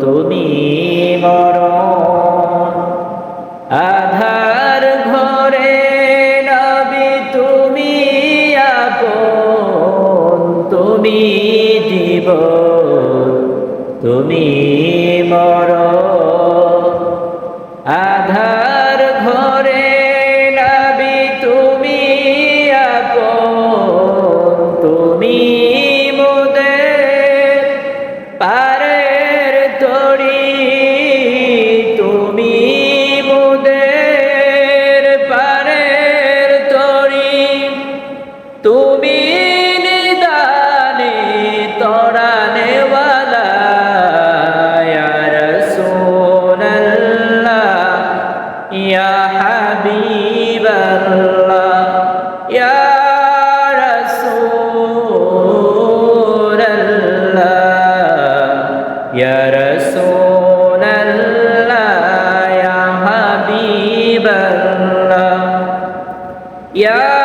তুমি মরণ। আধার ঘরে নবী তুমি আপন তুমি জীবন তুমি মরণ। তুমি নিদানে তরানে ইয়া হাবিবাল্লাহ ইয়া রাসূলুল্লাহ ইয়া রাসূলুল্লাহ ইয়া হাবিবাল্লাহ ইয়া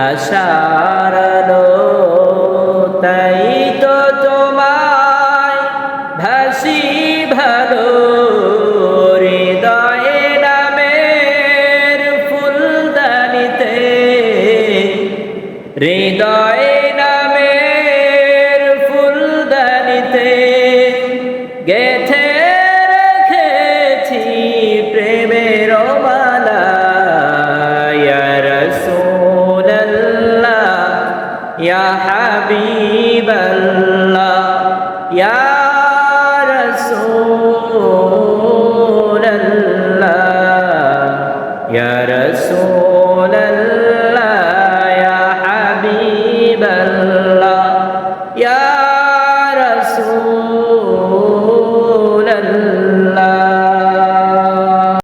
আশার আলো তাই তো তোমায় ভাসি ভালো। হৃদয়ে নামের ফুলদানিতে হৃদয়ে নামের ফুলদানিতে গেছে